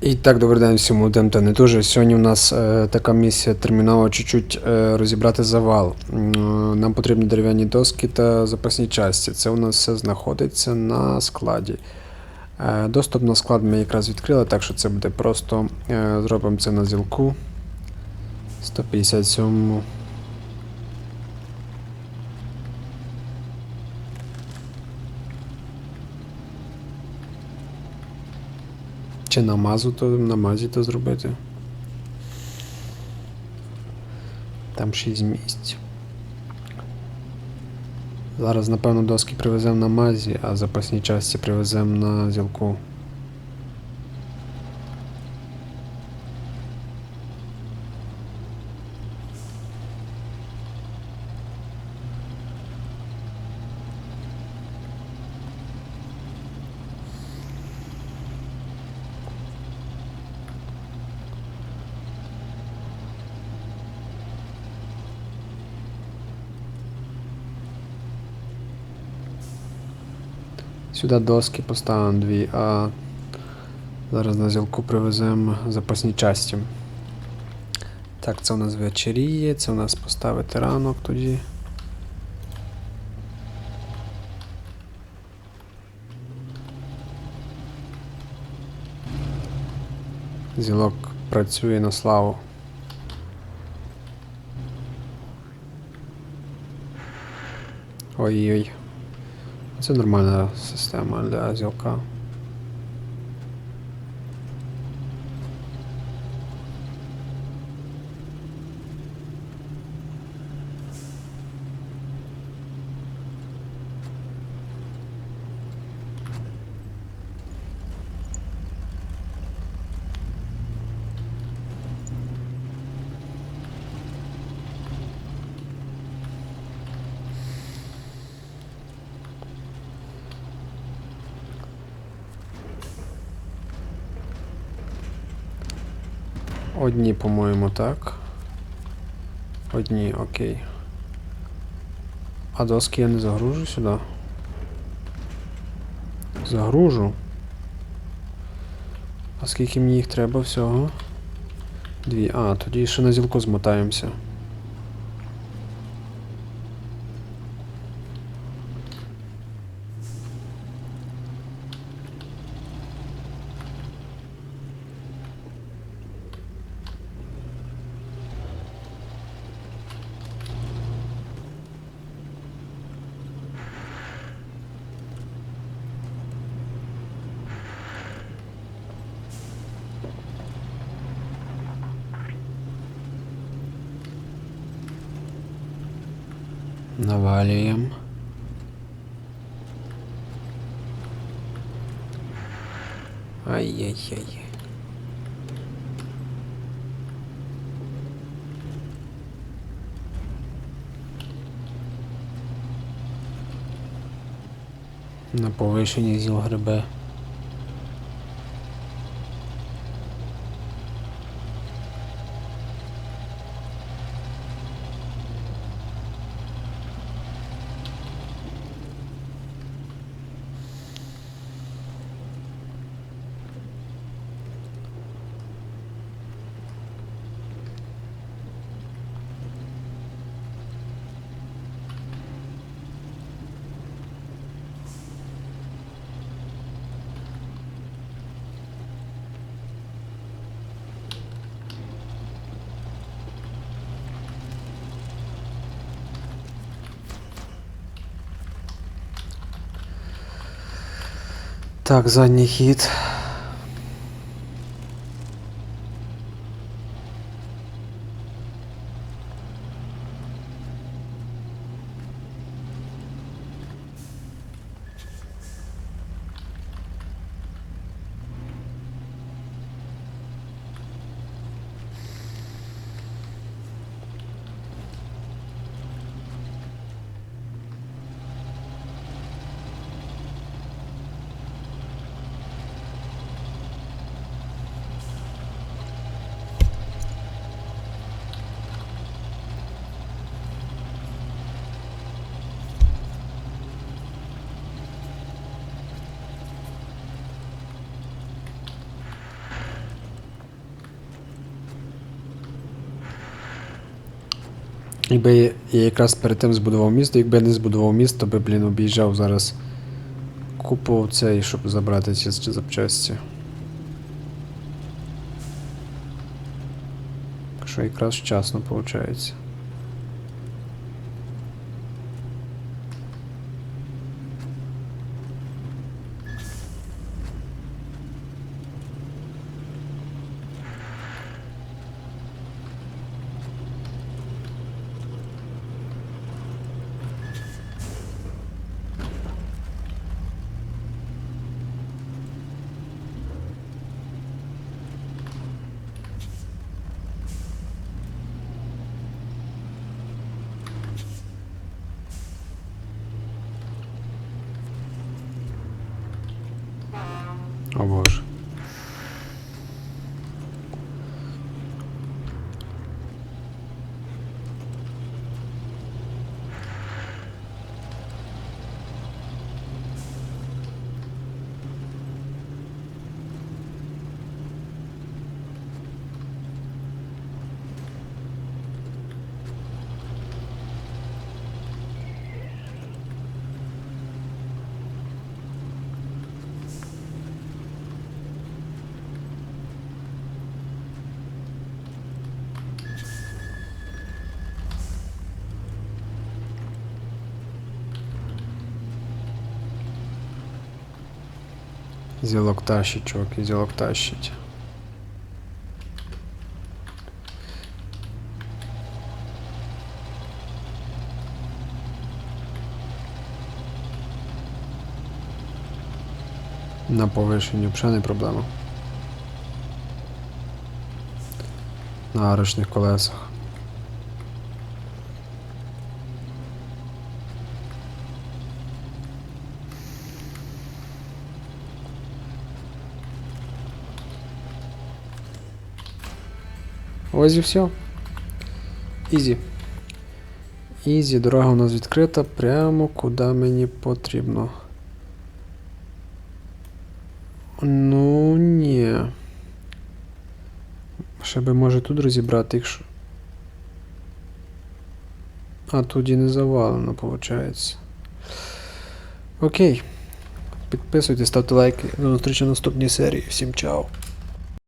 І так, добрий день всім молодим та не дуже. Сьогодні у нас е, така місія термінова чуть-чуть е, розібрати завал. Е, Нам потрібні дерев'яні доски та запасні часті. Це у нас все знаходиться на складі. Е, доступ на склад ми якраз відкрили, так що це буде просто. Е, зробимо це на зілку. 157. Чи намазу, то намазі то зробити. Там 6 місць. Зараз, напевно, доски привеземо на мазі, а запасні часті привеземо на зілку. Сюди доски поставимо дві, а зараз на зілку привеземо запасні часті. Так, це у нас вечеріє, це у нас поставити ранок тоді. Зілок працює на славу. Ой-ой. Це нормальна система для зілка. Одні, по-моєму, так. Одні, окей. А доски я не загружу сюди. Загружу. А скільки мені їх треба всього? Дві. А, тоді ще на зілку змотаємося. Навалюємо. Ай-яй-яй. На повишенні зіл грибе. Так, задній хід. Якби я, якраз перед тим збудував місто, якби я не збудував місто, би, блін, об'їжджав зараз купу цей, щоб забрати ці запчасті. Що якраз вчасно виходить. Зілок тащить, чуваки, зілок тащить. На взагалі не проблема. На арочних колесах. Ось і все. Ізі. Ізі, дорога у нас відкрита прямо куди мені потрібно. Ну, ні. Ще би може тут розібрати, якщо. А тут і не завалено, виходить. Окей. Підписуйтесь, ставте лайки. До зустрічі в наступній серії. Всім чао.